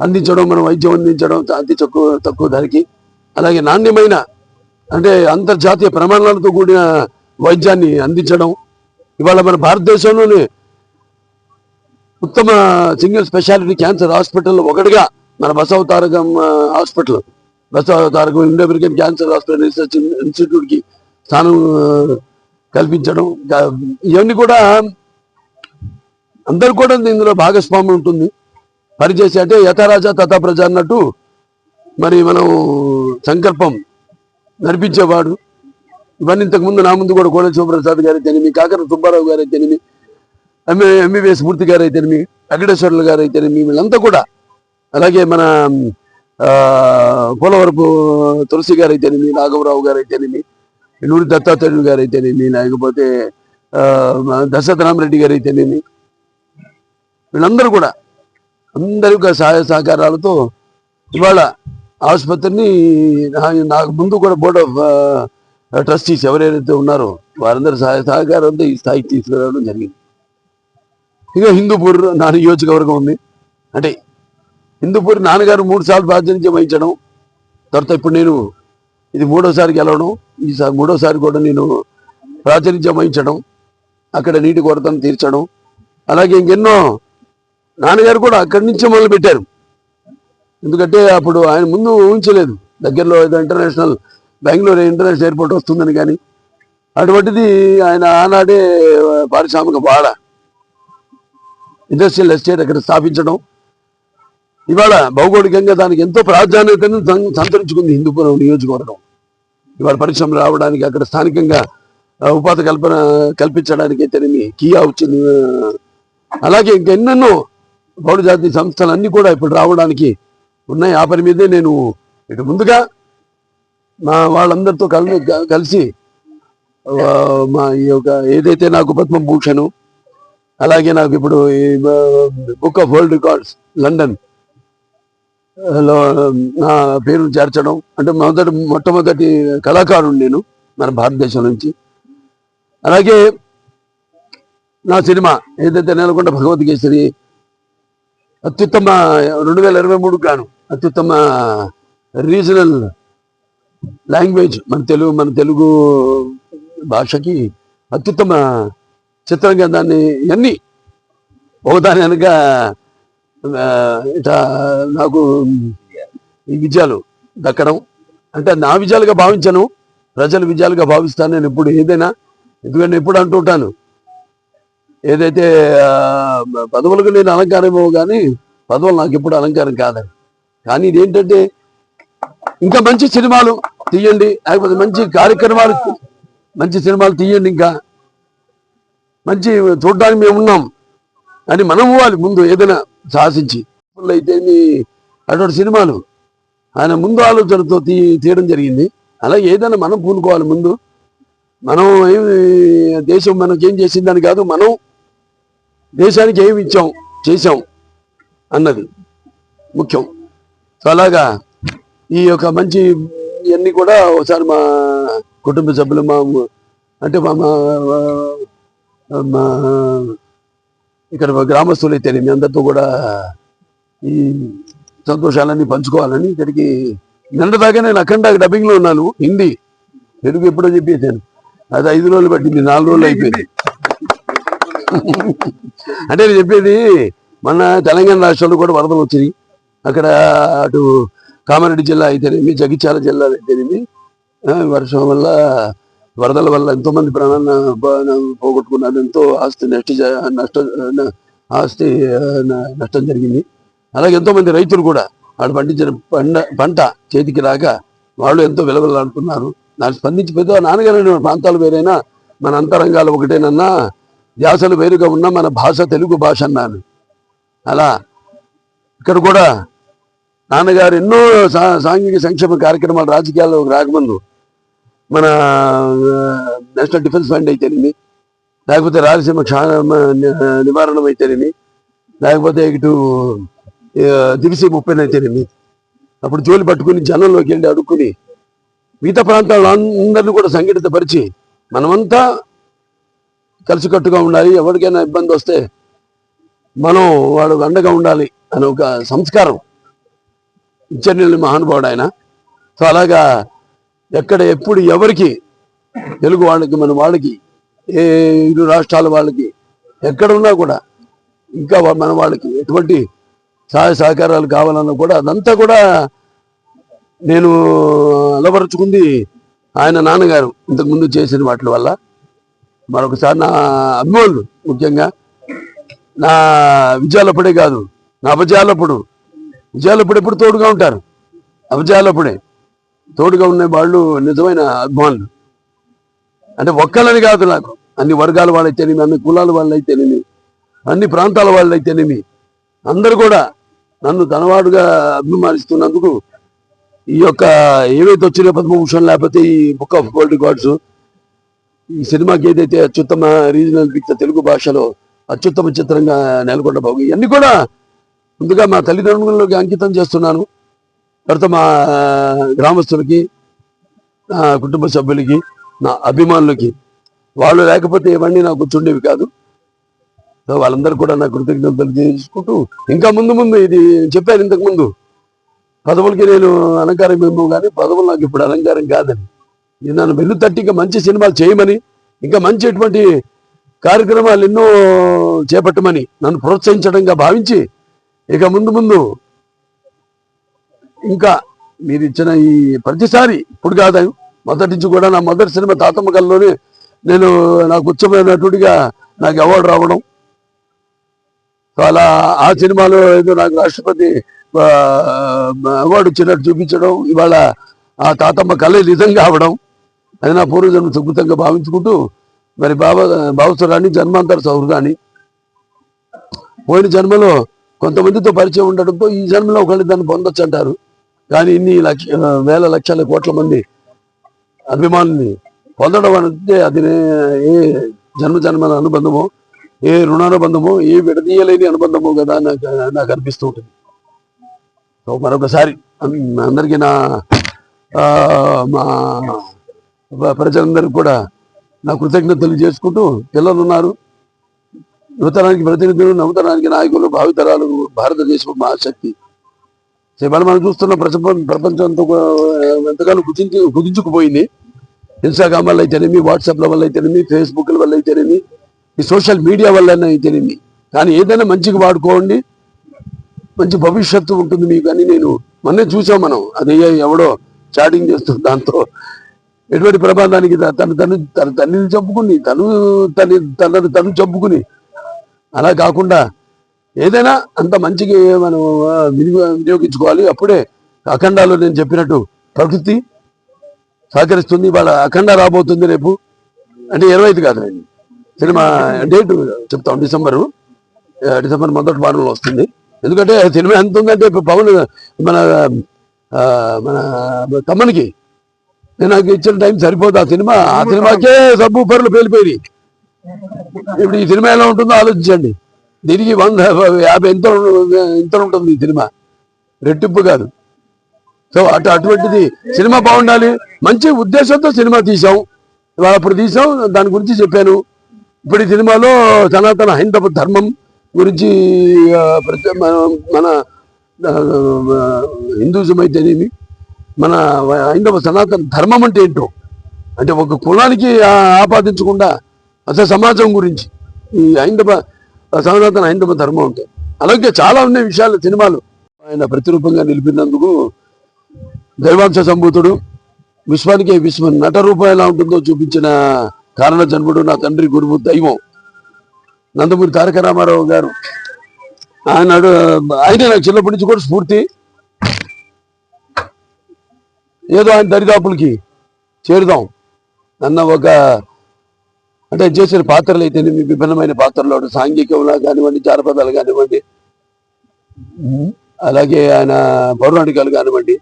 అందించడం మనం వైద్యం అందించడం అతి తక్కువ తక్కువ ధరకి. అలాగే నాణ్యమైన అంటే అంతర్జాతీయ ప్రమాణాలతో కూడిన వైద్యాన్ని అందించడం. ఇవాళ మన భారతదేశంలోనే ఉత్తమ సింగిల్ స్పెషాలిటీ క్యాన్సర్ హాస్పిటల్ ఒకటిగా మన Basava Tarakam hospital. Basava Tarakam Indo American cancer hospital research ఇన్స్టిట్యూట్కి స్థానం కల్పించడం. ఇవన్నీ కూడా అందరు కూడా ఇందులో భాగస్వామ్యం ఉంటుంది. పనిచేసి అంటే యథారాజా తథా ప్రజ అన్నట్టు మరి మనం సంకల్పం నడిపించేవాడు. ఇవన్నీ ఇంతకుముందు నా ముందు కూడా కోడెల శివప్రసాద్ గారు అయితేనేమి కాకర సుబ్బారావు గారు అయితేనేమి ఎంఏ ఎంబీబీఎస్ మూర్తి గారు అయితేనేమి వెంకటేశ్వర్లు గారు అయితేనేమి వీళ్ళంతా కూడా అలాగే మన ఆ, పోలవరపు తులసి గారు అయితేనేమి నాగవరావు గారు అయితేనేమి నూరి దత్తాత్రేయుడు గారు అయితేనేమి లేకపోతే దశరథ రామరెడ్డి గారు అయితేనేమి వీళ్ళందరూ కూడా అందరూ సహాయ సహకారాలతో ఇవాళ ఆసుపత్రిని నాకు ముందు కూడా బోర్డ్ ఆఫ్ ట్రస్టీస్ ఎవరైతే ఉన్నారో వారందరూ సహాయ సహకారంతో ఈ స్థాయికి తీసుకురావడం జరిగింది. ఇక హిందూపూర్ నా నియోజకవర్గం ఉంది. అంటే హిందూపూర్ నాన్నగారు మూడు సార్లు ప్రాతినిధ్యం వహించడం తర్వాత ఇప్పుడు నేను ఇది మూడోసారి గెలవడం ఈసారి మూడోసారి కూడా నేను ప్రాతినిధ్యం వహించడం అక్కడ నీటి కొరతను తీర్చడం అలాగే ఇంకెన్నో నాన్నగారు కూడా అక్కడి నుంచే మొదలు పెట్టారు. ఎందుకంటే అప్పుడు ఆయన ముందు ఊహించలేదు. దగ్గరలో ఏదో ఇంటర్నేషనల్ బెంగళూరు ఇంటర్నేషనల్ ఎయిర్పోర్ట్ వస్తుందని కానీ అటువంటిది ఆయన ఆనాడే పారిశ్రామిక వాడ ఇండస్ట్రియల్ ఎస్టేట్ అక్కడ స్థాపించడం. ఇవాళ భౌగోళికంగా దానికి ఎంతో ప్రాధాన్యతను సంతరించుకుంది హిందూపురం నియోజకవర్గం. ఇవాళ పరిశ్రమలు రావడానికి అక్కడ స్థానికంగా ఉపాధి కల్పన కల్పించడానికి అయితేనేమి కియా వచ్చింది. అలాగే ఇంకెన్నెన్నో బౌద్ధ జాతి సంస్థలు అన్నీ కూడా ఇప్పుడు రావడానికి ఉన్నాయి. ఆ పని మీదే నేను ఇటు ముందుగా మా వాళ్ళందరితో కలి కలిసి మా ఈ యొక్క ఏదైతే నాకు పద్మభూషణ్ అలాగే నాకు ఇప్పుడు ఈ బుక్ ఆఫ్ వరల్డ్ రికార్డ్స్ లండన్లో నా పేరు చేర్చడం అంటే మొదటి మొట్టమొదటి కళాకారుడు నేను మన భారతదేశం నుంచి. అలాగే నా సినిమా ఏదైతే నెలకొండ భగవద్గీశ్వరి అత్యుత్తమ రెండు వేల ఇరవై మూడు గాను అత్యుత్తమ రీజనల్ లాంగ్వేజ్ మన తెలుగు మన తెలుగు భాషకి అత్యుత్తమ చిత్రంగా దాన్ని ఇవన్నీ ఒకదాని వెనక ఇట నాకు ఈ విజయాలు దక్కడం. అంటే నా విజయాలుగా భావించను ప్రజల విజయాలుగా భావిస్తాను. నేను ఇప్పుడు ఏదైనా ఎందుకంటే ఎప్పుడు అంటుంటాను ఏదైతే పదవులకు నేను అలంకారమో కానీ పదవులు నాకు ఎప్పుడు అలంకారం కాదని. కానీ ఇదేంటంటే ఇంకా మంచి సినిమాలు తీయండి లేకపోతే మంచి కార్యక్రమాలు మంచి సినిమాలు తీయండి ఇంకా. మంచి చూడడానికి మేము ఉన్నాం. అని మనం ఇవ్వాలి ముందు ఏదైనా సాహసించి అయితే మీ అటువంటి సినిమాలు ఆయన ముందు ఆలోచనతో తీ తీయడం జరిగింది. అలాగే ఏదైనా మనం పూనుకోవాలి ముందు. మనం ఏమి దేశం మనకేం ఏం చేసిందని కాదు మనం దేశానికి ఏమి ఇచ్చాం చేశాం అన్నది ముఖ్యం. సో అలాగా ఈ యొక్క మంచి ఇవన్నీ కూడా ఒకసారి మా కుటుంబ సభ్యులు మా అంటే మా మా- ఇక్కడ గ్రామస్తులు అయితేనే మీ అందరితో కూడా ఈ సంతోషాలన్నీ పంచుకోవాలని ఇక్కడికి నిన్నదాకా నేను అఖండ డబ్బింగ్లో ఉన్నాను హిందీ. తెలుగు ఎప్పుడో చెప్పేసాను అది ఐదు రోజులు పట్టింది నాలుగు రోజులు అయిపోయింది. అంటే నేను చెప్పేది మన తెలంగాణ రాష్ట్రంలో కూడా వరదలు వచ్చినాయి. అక్కడ అటు కామారెడ్డి జిల్లా అయితేనేమి జగిత్యాల జిల్లా అయితేనేమి వర్షం వల్ల వరదల వల్ల ఎంతో మంది ప్రాణాలను పోగొట్టుకున్నారు ఎంతో ఆస్తి నష్ట జ- నష్ట ఆస్తి న- నష్టం జరిగింది. అలాగే ఎంతో మంది రైతులు కూడా వాళ్ళు పండించిన పంట పంట చేతికి రాక వాళ్ళు ఎంతో విలువలాడుతున్నారు నాకు స్పందించి పెద్ద నాన్నగారు ప్రాంతాలు వేరైనా మన అంతరంగాలు ఒకటేనన్నా యాసలు వేరుగా ఉన్న మన భాష తెలుగు భాష అన్నాను. అలా ఇక్కడ కూడా నాన్నగారు ఎన్నో సా- సాంఘిక సంక్షేమ కార్యక్రమాలు రాజకీయాల్లో రాకముందు మన నేషనల్ డిఫెన్స్ ఫండ్ అయితేనేమి లేకపోతే రాయలసీమ క్షామ నివారణం అయితేనేమి లేకపోతే ఇటు ఆ, దివిసి ముప్పై అయితేనేమి అప్పుడు జోలి పట్టుకుని జనంలోకి వెళ్ళి అడుక్కుని మిగతా ప్రాంతాల్లో అందరినీ కూడా సంఘటితపరిచి మనమంతా కలిసికట్టుగా ఉండాలి. ఎవరికైనా ఇబ్బంది వస్తే మనం వాడు అండగా ఉండాలి అనే ఒక సంస్కారం. ఇచ్చర్నీళ్ళు మహానుభావుడు ఆయన సో అలాగా ఎక్కడ ఎప్పుడు ఎవరికి తెలుగు వాళ్ళకి మన వాళ్ళకి ఏ ఇరు రాష్ట్రాల వాళ్ళకి ఎక్కడ ఉన్నా కూడా ఇంకా మన వాళ్ళకి ఎటువంటి సహాయ సహకారాలు కావాలన్నా కూడా అదంతా కూడా నేను అలవరుచుకుంది ఆయన నాన్నగారు ఇంతకుముందు చేసిన వాటి వల్ల. మరొకసారి నా అభిమానులు ముఖ్యంగా నా విజయాలప్పుడే కాదు నా అపజయాలప్పుడు. విజయాలప్పుడు ఎప్పుడు తోడుగా ఉంటారు? అపజయాలప్పుడే. తోడుగా ఉన్న వాళ్ళు నిజమైన అభిమానులు. అంటే ఒక్కళ్ళని కాదు నాకు. అన్ని వర్గాల వాళ్ళైతేనేమి అన్ని కులాల వాళ్ళైతేనేమి అన్ని ప్రాంతాల వాళ్ళైతేనేమి. అందరు కూడా నన్ను తనవాడుగా అభిమానిస్తున్నందుకు ఈ యొక్క ఏవైతే వచ్చిన పద్మభూషణ్ లేకపోతే ఈ బుక్ ఆఫ్ గోల్డ్ రికార్డ్స్ ఈ సినిమాకి ఏదైతే అత్యుత్తమ రీజనల్ పిక్చర్ తెలుగు భాషలో అత్యుత్తమ చిత్రంగా నెలకొండ బాబు ఇవన్నీ కూడా ముందుగా మా తల్లిదండ్రులకి అంకితం చేస్తున్నాను. తర్వాత మా గ్రామస్తులకి నా కుటుంబ సభ్యులకి నా అభిమానులకి వాళ్ళు లేకపోతే ఇవన్నీ నాకు కూర్చుండేవి కాదు. సో వాళ్ళందరూ కూడా నా కృతజ్ఞతలు చేసుకుంటూ ఇంకా ముందు ముందు ఇది చెప్పాను ఇంతకుముందు పదవులకి నేను అలంకారం ఏమో కానీ పదవులు నాకు ఇప్పుడు అలంకారం కాదని. నన్ను వెన్ను తట్టి ఇంకా మంచి సినిమాలు చేయమని ఇంకా మంచి ఎటువంటి కార్యక్రమాలు ఎన్నో చేపట్టమని నన్ను ప్రోత్సహించడంగా భావించి ఇక ముందు ముందు ఇంకా మీరు ఇచ్చిన ఈ ప్రతిసారి ఇప్పుడు కాదు మొదటి నుంచి కూడా నా మొదటి సినిమా తాతమ్మ కల్లోనే నేను నాకు ఉచ్చమైనటువంటిగా నాకు అవార్డు రావడం. అలా ఆ సినిమాలో ఏదో నాకు రాష్ట్రపతి అవార్డు ఇచ్చినట్టు చూపించడం ఇవాళ ఆ తాతమ్మ కళ నిజం కావడం. అది నా పూర్వజన్మ సుకృతంగా భావించుకుంటూ మరి బాబా భావసురాన్ని జన్మాంతర సౌరుగాని పోయిన జన్మలో కొంతమందితో పరిచయం ఉండడంతో ఈ జన్మలో ఒకళ్ళు దాన్ని పొందొచ్చు అంటారు. కానీ ఇన్ని లక్ష వేల లక్షల కోట్ల మంది అభిమానుల్ని పొందడం అంటే అది ఏ జన్మ జన్మల అనుబంధమో ఏ రుణానుబంధమో ఏ విడదీయలేని అనుబంధమో కదా నాకు నాకు అనిపిస్తూ ఉంటుంది. సో మరొకసారి అందరికీ నా ఆ, మా ప్రజలందరికీ కూడా నా కృతజ్ఞతలు చేసుకుంటూ పిల్లలు ఉన్నారు నూతనానికి ప్రతినిధులు నూతనానికి నాయకులు భావితరాలు భారతదేశం మహాశక్తి. మనం మనం చూస్తున్న ప్రపంచం ప్రపంచం అంతా ఎంతగానో కుదించి కుదించుకుపోయింది ఇన్స్టాగ్రామ్ వల్ల అయితేనేమి వాట్సాప్ల వల్ల అయితేనేమి ఫేస్బుక్ల వల్ల అయితేనేమి ఈ సోషల్ మీడియా వల్ల అయితేనేమి. కానీ ఏదైనా మంచిగా వాడుకోండి. మంచి భవిష్యత్తు ఉంటుంది మీకు అని నేను మొన్నే చూసాం మనం. అది ఎవడో చాటింగ్ చేస్తుంది దాంతో. ఎటువంటి ప్రమాదానికి తను తను తన తల్లిని చంపుకుని తను తన తనను తను చంపుకుని. అలా కాకుండా ఏదైనా అంత మంచికి మనం ఆ, వినియోగించుకోవాలి. అప్పుడే అఖండాలో నేను చెప్పినట్టు ప్రకృతి సహకరిస్తుంది. వాళ్ళ అఖండ రాబోతుంది రేపు. అంటే ఇరవై ఐదు కాదు. రండి సినిమా డేట్ చెప్తాం. డిసెంబరు. డిసెంబర్ మొదటి వారంలో వస్తుంది. ఎందుకంటే సినిమా ఎంత ఉందంటే ఇప్పుడు పవన్ మన మన తమ్మనికి నేను నాకు ఇచ్చిన టైం సరిపోదు ఆ సినిమా. ఆ సినిమాకే సబ్బు పరులు పేలిపోయి ఇప్పుడు ఈ సినిమా ఎలా ఉంటుందో ఆలోచించండి. దీనికి వంద యాభై ఎంత ఎంత ఉంటుంది ఈ సినిమా. రెట్టింపు కాదు. సో అటు అటువంటిది సినిమా బాగుండాలి. మంచి ఉద్దేశంతో సినిమా తీసాం ఇవాళ అప్పుడు తీసాం దాని గురించి చెప్పాను. ఇప్పుడు ఈ సినిమాలో సనాతన హైందవ ధర్మం గురించి మన హిందూజం అయితేనేమి మన హైందవ సనాతన ధర్మం అంటే ఏంటో? అంటే ఒక కులానికి ఆపాదించకుండా అసలు సమాజం గురించి ఈ హైందవ సనాతన హైందవ ధర్మం అంటే. అలాగే చాలా ఉన్నాయి విషయాలు సినిమాలు. ఆయన ప్రతిరూపంగా నిలిపినందుకు దైవాంశ సంభూతుడు విశ్వానికి విశ్వ నట రూపం ఎలా ఉంటుందో చూపించిన కారణ జన్ముడు నా తండ్రి గురువు దైవం. నందమూరి తారక రామారావు గారు. ఆయన ఆయన నాకు చిన్నప్పటి నుంచి కూడా స్ఫూర్తి. ఏదో ఆయన దరిదాపులకి చేరుదాం. అన్న ఒక అంటే చేసిన పాత్రలు అయితేనేమి విభిన్నమైన పాత్రలు అటు సాంఘికంలా కానివ్వండి జానపదాలు కానివ్వండి అలాగే ఆయన పౌరాణికాలు కానివ్వండి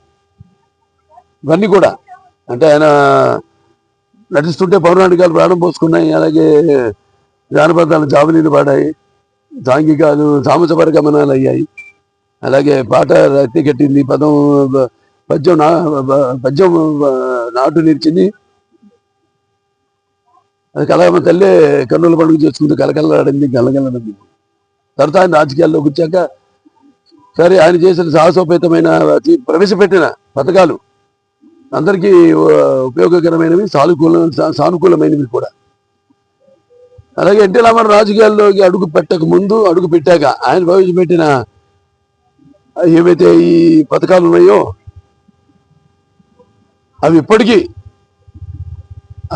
ఇవన్నీ కూడా. అంటే ఆయన నటిస్తుంటే పౌరాణికాలు ప్రాణం పోసుకున్నాయి అలాగే జానపదాలు జాబులీలు పాడాయి సాంఘికాలు సామసపరగమనాలు అయ్యాయి. అలాగే పాట రత్తి కట్టింది పదం పద్యం నా పద్యం నాటు నిలిచింది. అది కలగమ్మ తల్లి కన్నుల పండుగ చేసుకుంటూ కలకలలాడింది గలగలడింది తర్వాత ఆయన రాజకీయాల్లోకి వచ్చాక సరే ఆయన చేసిన సాహసోపేతమైన ప్రవేశపెట్టిన పథకాలు అందరికీ ఉపయోగకరమైనవి సానుకూల సానుకూలమైనవి కూడా. అలాగే ఎన్టీ రామారావు రాజకీయాల్లోకి అడుగు పెట్టక ముందు అడుగు పెట్టాక ఆయన ప్రవేశపెట్టిన ఏవైతే ఈ పథకాలు ఉన్నాయో అవి ఇప్పటికీ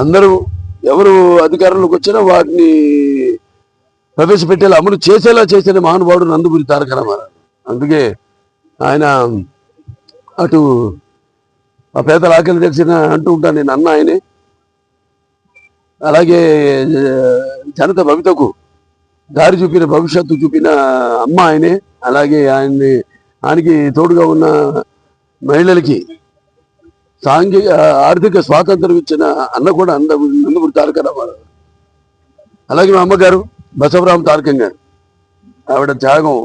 అందరూ ఎవరు అధికారంలోకి వచ్చినా వాటిని ప్రవేశపెట్టేలా అమలు చేసేలా చేసిన మహానుభావుడు నందమూరి తారక రామారావు. అందుకే ఆయన అటు ఆ పేదల ఆకలి తెలిసిన అంటూ ఉంటాను నేను అన్న ఆయనే. అలాగే జనత భవితకు దారి చూపిన భవిష్యత్తు చూపిన అమ్మ ఆయనే. అలాగే ఆయన్ని ఆయనకి తోడుగా ఉన్న మహిళలకి సాంఘిక ఆర్థిక స్వాతంత్రం ఇచ్చిన అన్న కూడా అంద నందమూరి తారక రామారావు. అలాగే మా అమ్మగారు బసవరామ తారకం గారు. ఆవిడ త్యాగం.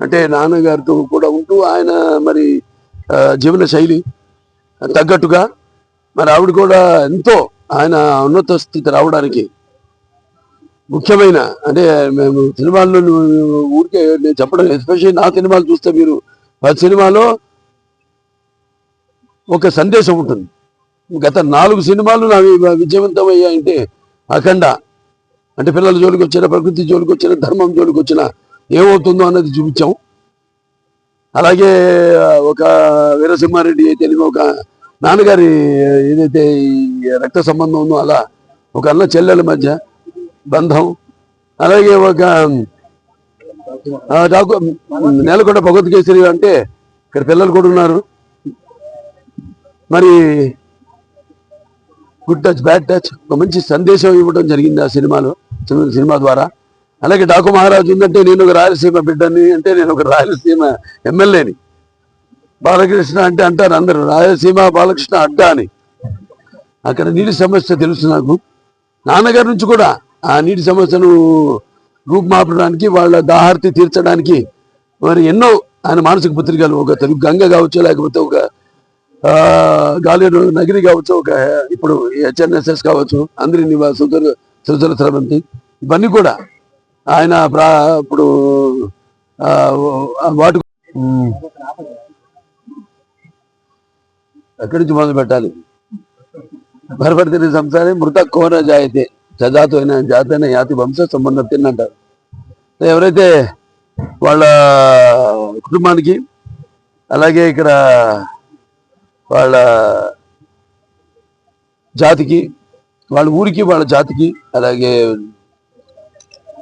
అంటే నాన్నగారితో కూడా ఉంటూ ఆయన మరి జీవన శైలి తగ్గట్టుగా మరి ఆవిడ కూడా ఎంతో ఆయన ఉన్నత స్థితి రావడానికి ముఖ్యమైన అంటే మేము సినిమాల్లో నువ్వు ఊరికే నేను చెప్పడం ఎస్పెషల్లీ నా సినిమాలు చూస్తే మీరు పది సినిమాలో ఒక సందేశం ఉంటుంది. గత నాలుగు సినిమాలు నావి విజయవంతమయ్యాయంటే అఖండ. అంటే పిల్లల జోలికి వచ్చిన ప్రకృతి జోలికి వచ్చిన ధర్మం జోలికి వచ్చిన ఏమవుతుందో అన్నది చూపించాం. అలాగే ఒక వీరసింహారెడ్డి అయితే ఒక నాన్నగారి ఏదైతే రక్త సంబంధం ఉందో అలా ఒక అన్న చెల్లెల మధ్య బంధం. అలాగే ఒక డాకు నేలకొండ భగవద్గేశ్వరి అంటే ఇక్కడ పిల్లలు కూడా ఉన్నారు. మరి గుడ్ టచ్ బ్యాడ్ టచ్ ఒక మంచి సందేశం ఇవ్వడం జరిగింది ఆ సినిమాలో సినిమా- ద్వారా. అలాగే డాకు మహారాజు ఉందంటే నేను ఒక రాయలసీమ బిడ్డని అంటే నేను ఒక రాయలసీమ ఎమ్మెల్యేని. బాలకృష్ణ అంటే అంటారు అందరూ రాయలసీమ బాలకృష్ణ అడ్డా అని. అక్కడ నీటి సమస్య తెలుసు నాకు. నాన్నగారి నుంచి కూడా ఆ నీటి సమస్యను రూపుమాపడానికి వాళ్ళ దాహార్తి తీర్చడానికి మరి ఎన్నో ఆయన మానసిక పత్రికలు ఒక తెలుగు గంగ కావచ్చు లేకపోతే ఒక గాలేరు నగిరి కావచ్చు ఒక ఇప్పుడు హెచ్ఎన్ఎస్ఎస్ కావచ్చు అందరి నివాస సుధుర స్రవంతి ఇవన్నీ కూడా ఆయన ప్రా ఇప్పుడు వాటి. ఎక్కడి నుంచి మొదలు పెట్టాలి? భరభర్తిని సంసారి మృత కోన జాయితే సజాతు అయిన జాతైన యాతి వంశ సంబంధం తిన్నంటారు ఎవరైతే వాళ్ళ కుటుంబానికి అలాగే ఇక్కడ వాళ్ళ జాతికి వాళ్ళ ఊరికి వాళ్ళ జాతికి అలాగే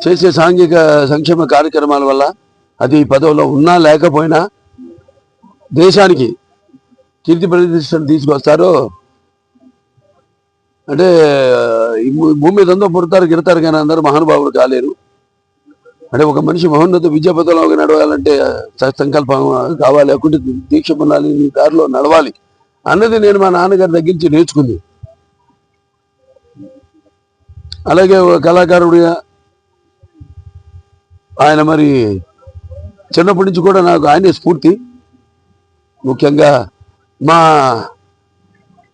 చేసే సాంఘిక సంక్షేమ కార్యక్రమాల వల్ల అది పదవిలో ఉన్నా లేకపోయినా దేశానికి కీర్తి ప్రతిష్టను తీసుకొస్తారో అంటే ఈ భూమి మీద అందరూ పుడతారు గిరతారు కానీ అందరూ మహానుభావులు కాలేరు. అంటే ఒక మనిషి మహోన్నత విద్యా పథంలోకి నడవాలంటే సంకల్పం కావాలి అకుంటే దీక్ష పొందాలి నీ దారిలో నడవాలి. అన్నది నేను మా నాన్నగారి దగ్గర నుంచి నేర్చుకుంది. అలాగే ఒక కళాకారుడిగా ఆయన మరి చిన్నప్పటి నుంచి కూడా నాకు ఆయనే స్ఫూర్తి. ముఖ్యంగా మా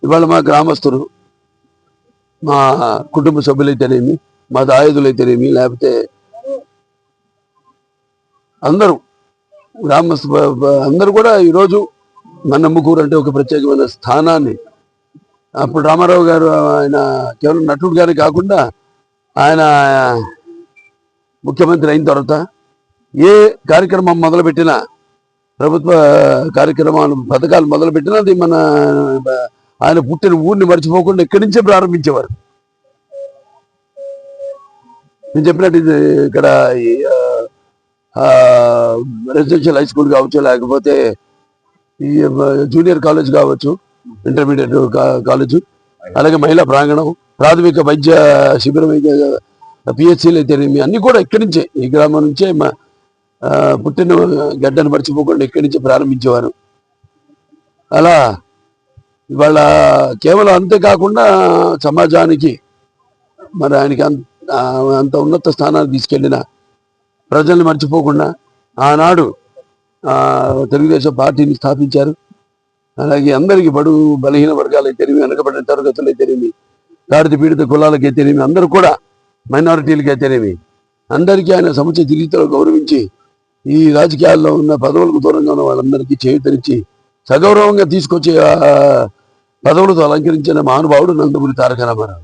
ఇవాళ మా గ్రామస్తులు మా కుటుంబ సభ్యులైతేనేమి మా దాయుధులైతేనేమి లేకపోతే అందరూ గ్రామస్తు అందరూ కూడా ఈరోజు మన్నమ్మకూరు అంటే ఒక ప్రత్యేకమైన స్థానాన్ని. అప్పుడు రామారావు గారు ఆయన కేవలం నటుడు గారే కాకుండా ఆయన ముఖ్యమంత్రి అయిన తర్వాత ఏ కార్యక్రమం మొదలుపెట్టినా ప్రభుత్వ కార్యక్రమాలు పథకాలు మొదలుపెట్టినా అది మన ఆయన పుట్టిన ఊరిని మర్చిపోకుండా ఇక్కడి నుంచే ప్రారంభించేవారు. నేను చెప్పినట్టు ఇది ఇక్కడ రెసిడెన్షియల్ హై స్కూల్ కావచ్చు లేకపోతే ఈ జూనియర్ కాలేజ్ కావచ్చు ఇంటర్మీడియట్ కాలేజ్ అలాగే మహిళా ప్రాంగణం ప్రాథమిక వైద్య శిబిరం పిహెచ్సిలు అయితేనేమి అన్ని కూడా ఇక్కడి నుంచే ఈ గ్రామం నుంచే మా పుట్టిన గడ్డను మర్చిపోకుండా ఇక్కడి నుంచే ప్రారంభించేవారు. అలా ఇవాళ కేవలం అంతేకాకుండా సమాజానికి మరి ఆయనకి అంత అంత ఉన్నత స్థానాన్ని తీసుకెళ్ళిన ప్రజల్ని మర్చిపోకుండా ఆనాడు తెలుగుదేశం పార్టీని స్థాపించారు. అలాగే అందరికీ బడు బలహీన వర్గాలు తెలివి వెనకబడిన తరగతులు తెలివి దాడిత పీడిత కులాలకు తెలివి అందరూ కూడా మైనారిటీలకు అయితేనేమి అందరికీ ఆయన సముచిత రీతిలో గౌరవించి ఈ రాజకీయాల్లో ఉన్న పదవులకు దూరంగా ఉన్న వాళ్ళందరికీ చేయుతనిచ్చి సగౌరవంగా తీసుకొచ్చి పదవులతో అలంకరించిన మహానుభావుడు నందమూరి తారక రామారావు.